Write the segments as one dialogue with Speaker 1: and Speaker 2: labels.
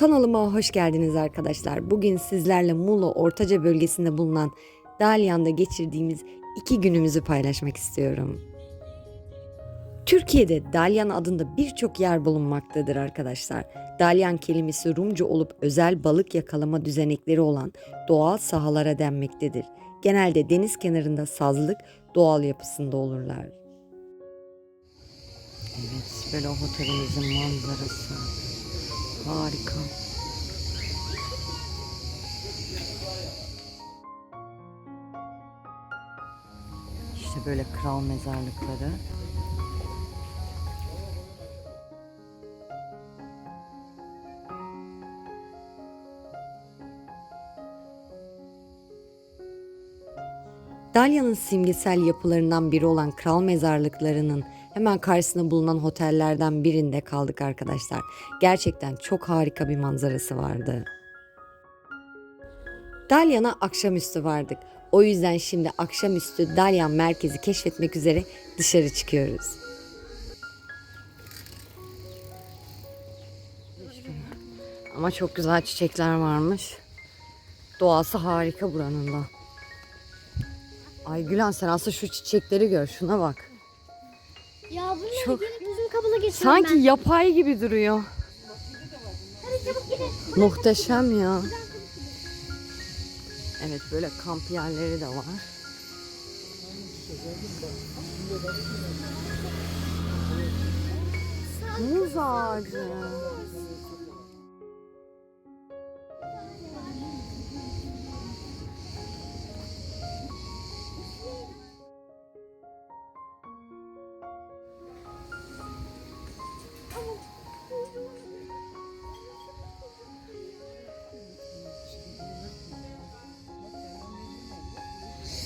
Speaker 1: Kanalıma hoş geldiniz arkadaşlar. Bugün sizlerle Muğla Ortaca bölgesinde bulunan Dalyan'da geçirdiğimiz iki günümüzü paylaşmak istiyorum. Türkiye'de Dalyan adında birçok yer bulunmaktadır arkadaşlar. Dalyan kelimesi Rumca olup özel balık yakalama düzenekleri olan doğal sahalara denmektedir. Genelde deniz kenarında sazlık doğal yapısında olurlar. Evet, böyle otelimizin manzarası. Harika. İşte böyle kral mezarlıkları. Dalya'nın simgesel yapılarından biri olan kral mezarlıklarının hemen karşısında bulunan otellerden birinde kaldık arkadaşlar. Gerçekten çok harika bir manzarası vardı. Dalyan'a akşamüstü vardık. O yüzden şimdi akşamüstü Dalyan merkezi keşfetmek üzere dışarı çıkıyoruz. Ama çok güzel çiçekler varmış. Doğası harika buranın da. Ay Gülen sen aslında şu çiçekleri gör. Şuna bak.
Speaker 2: Ya bunları
Speaker 1: Çok-
Speaker 2: gelip uzun kabına geçiyorum
Speaker 1: Sanki
Speaker 2: ben.
Speaker 1: yapay gibi duruyor.
Speaker 2: Hadi çabuk gidin.
Speaker 1: Muhteşem ya. Evet böyle kamp yerleri de var. Muz ağacı.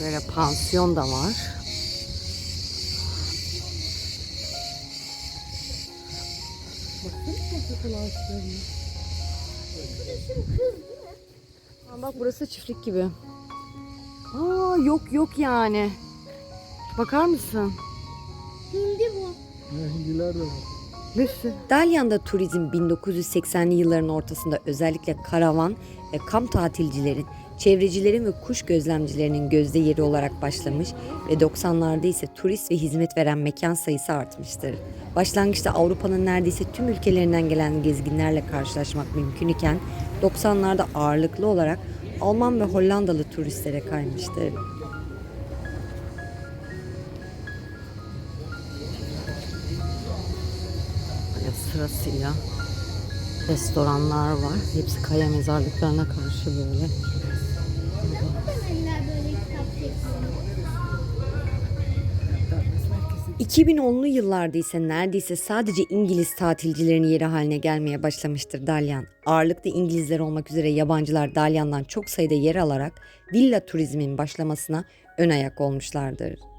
Speaker 1: Böyle pansiyon da var. Aa, bak burası çiftlik gibi. Aa yok yok yani. Bakar mısın?
Speaker 2: Hindi bu.
Speaker 3: Hindiler de var.
Speaker 1: Bir. Dalyan'da turizm 1980'li yılların ortasında özellikle karavan ve kamp tatilcilerin, çevrecilerin ve kuş gözlemcilerinin gözde yeri olarak başlamış ve 90'larda ise turist ve hizmet veren mekan sayısı artmıştır. Başlangıçta Avrupa'nın neredeyse tüm ülkelerinden gelen gezginlerle karşılaşmak mümkün iken 90'larda ağırlıklı olarak Alman ve Hollandalı turistlere kaymıştır. Sırasıyla restoranlar var. Hepsi kaya mezarlıklarına karşı böyle.
Speaker 2: Demeliler böyle kitap çeksin.
Speaker 1: 2010'lu yıllarda ise neredeyse sadece İngiliz tatilcilerin yeri haline gelmeye başlamıştır Dalyan. Ağırlıklı İngilizler olmak üzere yabancılar Dalyan'dan çok sayıda yer alarak villa turizmin başlamasına ön ayak olmuşlardır.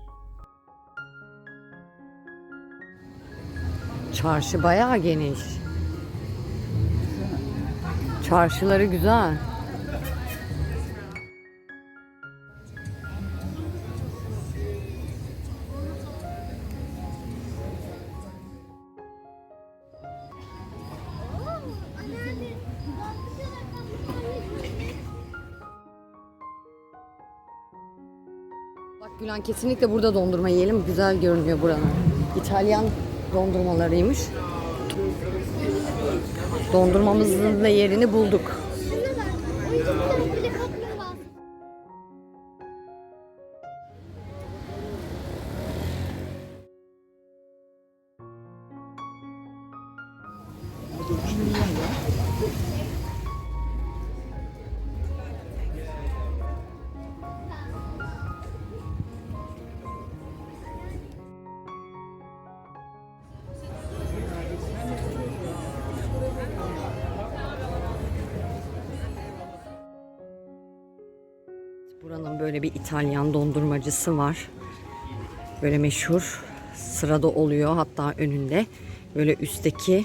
Speaker 1: Çarşı bayağı geniş. Çarşıları güzel. Bak Gülen kesinlikle burada dondurma yiyelim. Güzel görünüyor buranın. İtalyan dondurmalarıymış. Dondurmamızın da yerini bulduk. Buranın böyle bir İtalyan dondurmacısı var. Böyle meşhur. Sırada oluyor hatta önünde. Böyle üstteki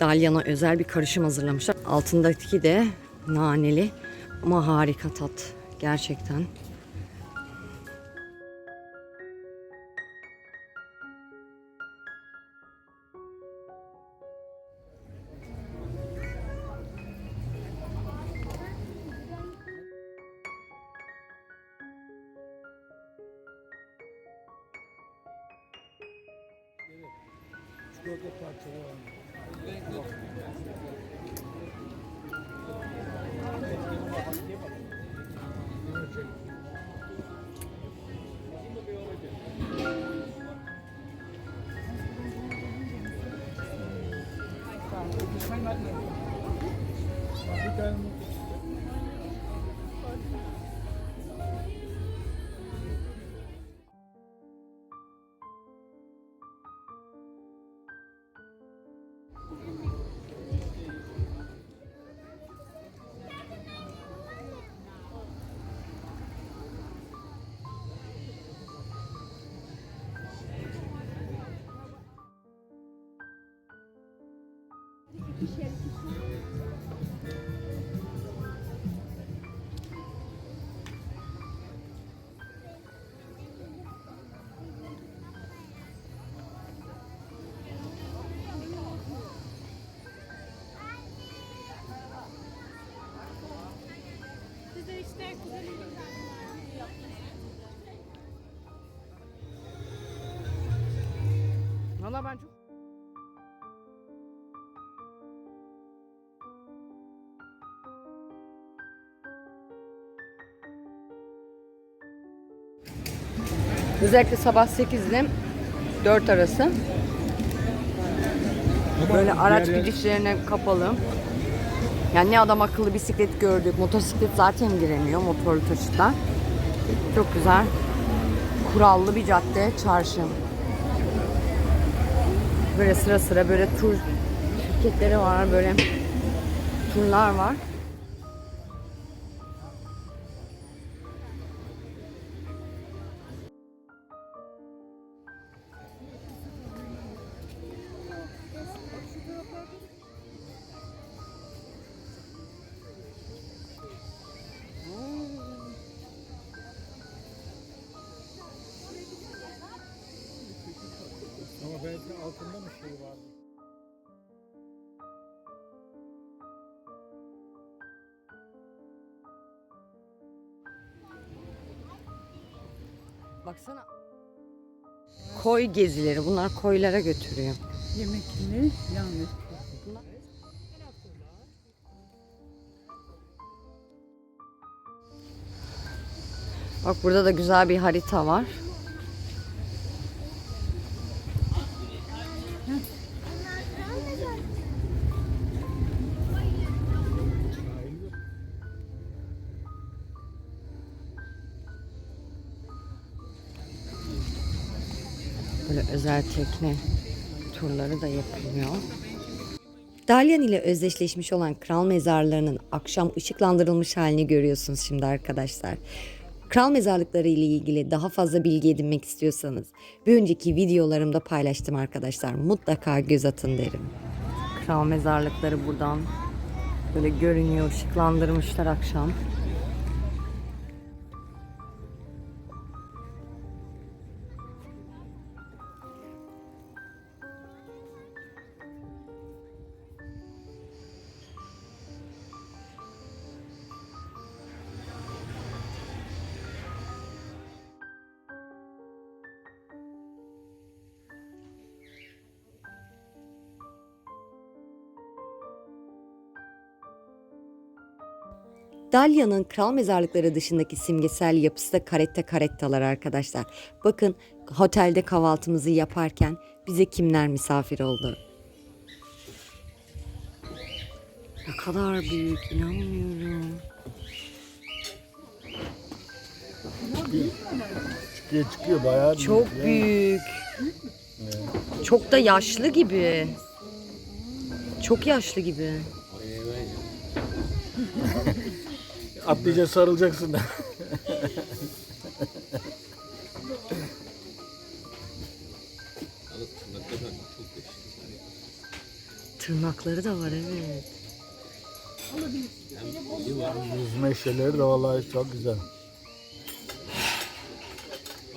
Speaker 1: Dalyan'a özel bir karışım hazırlamışlar. Altındaki de naneli ama harika tat. Gerçekten. Valla Özellikle sabah 8 ile 4 arası. Böyle araç gidişlerine kapalı. Yani ne adam akıllı bisiklet gördük. Motosiklet zaten giremiyor motorlu taşıtlar. Çok güzel. Kurallı bir cadde, çarşı. Böyle sıra sıra böyle tur şirketleri var, böyle turlar var. Baksana. Koy gezileri. Bunlar koylara götürüyor.
Speaker 4: Yemekli yalnız.
Speaker 1: Bak burada da güzel bir harita var. Böyle özel tekne turları da yapılıyor.
Speaker 5: Dalyan ile özdeşleşmiş olan kral mezarlarının akşam ışıklandırılmış halini görüyorsunuz şimdi arkadaşlar. Kral mezarlıkları ile ilgili daha fazla bilgi edinmek istiyorsanız bir önceki videolarımda paylaştım arkadaşlar. Mutlaka göz atın derim.
Speaker 1: Kral mezarlıkları buradan böyle görünüyor, ışıklandırmışlar akşam.
Speaker 5: Dalya'nın kral mezarlıkları dışındaki simgesel yapısı da karette karettalar arkadaşlar. Bakın otelde kahvaltımızı yaparken bize kimler misafir oldu.
Speaker 1: Ne kadar büyük inanmıyorum.
Speaker 6: Çıkıyor çıkıyor bayağı büyük
Speaker 1: Çok
Speaker 6: ya.
Speaker 1: büyük. Çok da yaşlı gibi. Çok yaşlı gibi.
Speaker 6: Atlayacak sarılacaksın da.
Speaker 1: Tırnakları da var evet.
Speaker 6: Yüzme şeyleri de vallahi çok güzel.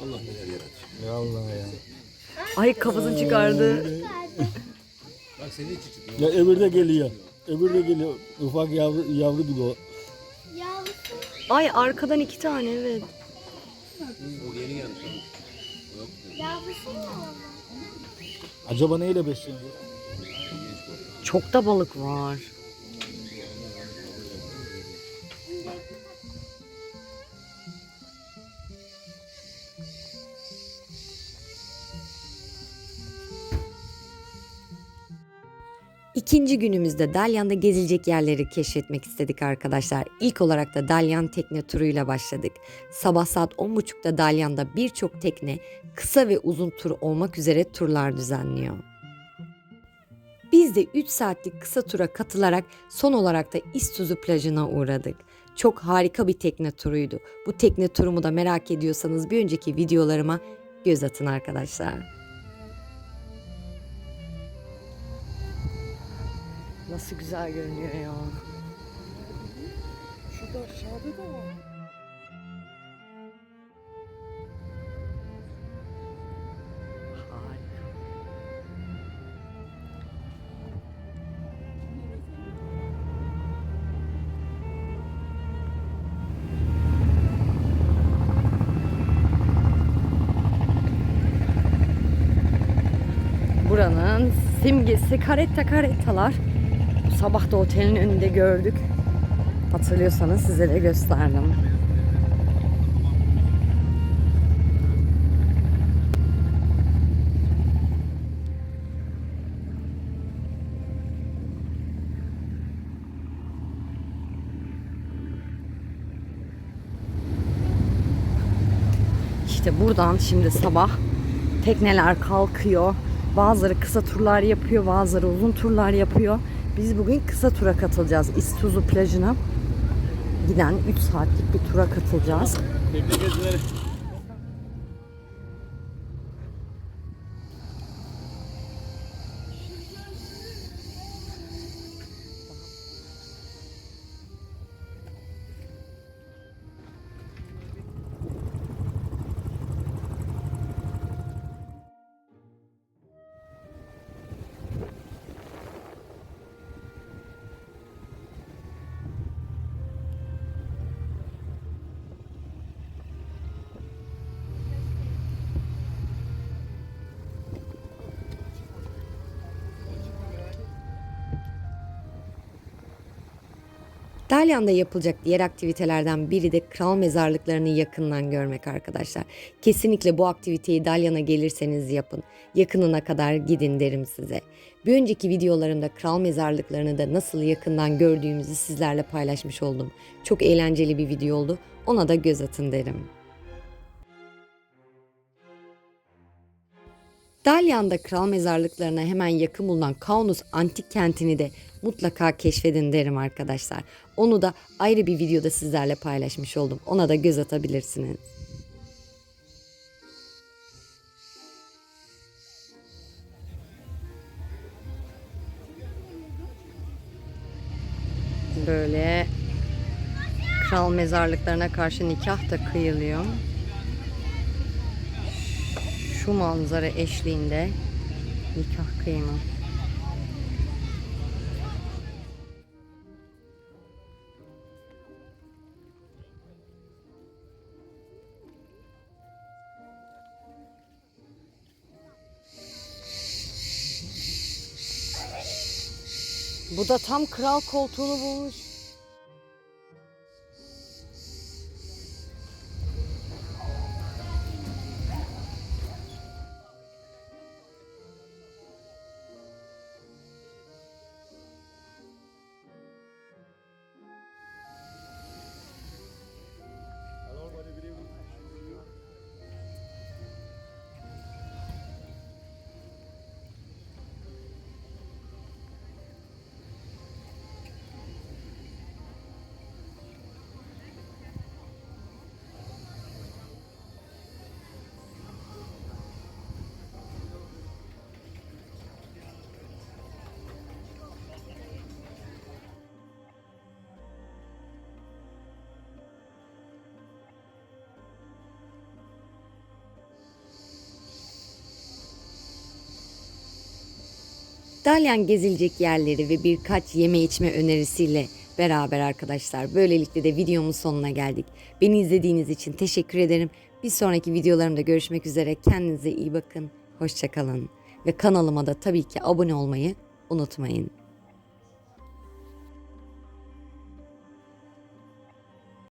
Speaker 6: Allah neler yaratıyor. Allah ya.
Speaker 1: Ay kafasını çıkardı.
Speaker 6: Ya öbürü de geliyor. Öbürü de geliyor. Ufak yavru, yavru gibi o.
Speaker 1: Ay arkadan iki tane evet.
Speaker 2: Yavrusu mu?
Speaker 6: Acaba neyle besleniyor?
Speaker 3: Çok da balık var.
Speaker 1: İkinci günümüzde Dalyan'da gezilecek yerleri keşfetmek istedik arkadaşlar. İlk olarak da Dalyan tekne turuyla başladık. Sabah saat 10.30'da Dalyan'da birçok tekne kısa ve uzun tur olmak üzere turlar düzenliyor. Biz de 3 saatlik kısa tura katılarak son olarak da İstuzu plajına uğradık. Çok harika bir tekne turuydu. Bu tekne turumu da merak ediyorsanız bir önceki videolarıma göz atın arkadaşlar.
Speaker 3: Nasıl güzel görünüyor ya.
Speaker 4: Şurada aşağıda da var.
Speaker 3: Buranın simgesi karetta karettalar. Sabah da otelin önünde gördük. Hatırlıyorsanız size de gösterdim. İşte buradan şimdi sabah tekneler kalkıyor. Bazıları kısa turlar yapıyor, bazıları uzun turlar yapıyor. Biz bugün kısa tura katılacağız. İstuzu plajına giden 3 saatlik bir tura katılacağız.
Speaker 6: Tekne gezileri.
Speaker 1: Dalyan'da yapılacak diğer aktivitelerden biri de kral mezarlıklarını yakından görmek arkadaşlar. Kesinlikle bu aktiviteyi Dalyan'a gelirseniz yapın. Yakınına kadar gidin derim size. Bir önceki videolarımda kral mezarlıklarını da nasıl yakından gördüğümüzü sizlerle paylaşmış oldum. Çok eğlenceli bir video oldu. Ona da göz atın derim. Dalyan'da kral mezarlıklarına hemen yakın bulunan Kaunus antik kentini de mutlaka keşfedin derim arkadaşlar. Onu da ayrı bir videoda sizlerle paylaşmış oldum. Ona da göz atabilirsiniz.
Speaker 3: Böyle kral mezarlıklarına karşı nikah da kıyılıyor. Şu manzara eşliğinde nikah kıyımı. Bu da tam kral koltuğunu bulmuş.
Speaker 1: Dalyan gezilecek yerleri ve birkaç yeme içme önerisiyle beraber arkadaşlar. Böylelikle de videomun sonuna geldik. Beni izlediğiniz için teşekkür ederim. Bir sonraki videolarımda görüşmek üzere. Kendinize iyi bakın. Hoşçakalın. Ve kanalıma da tabii ki abone olmayı unutmayın.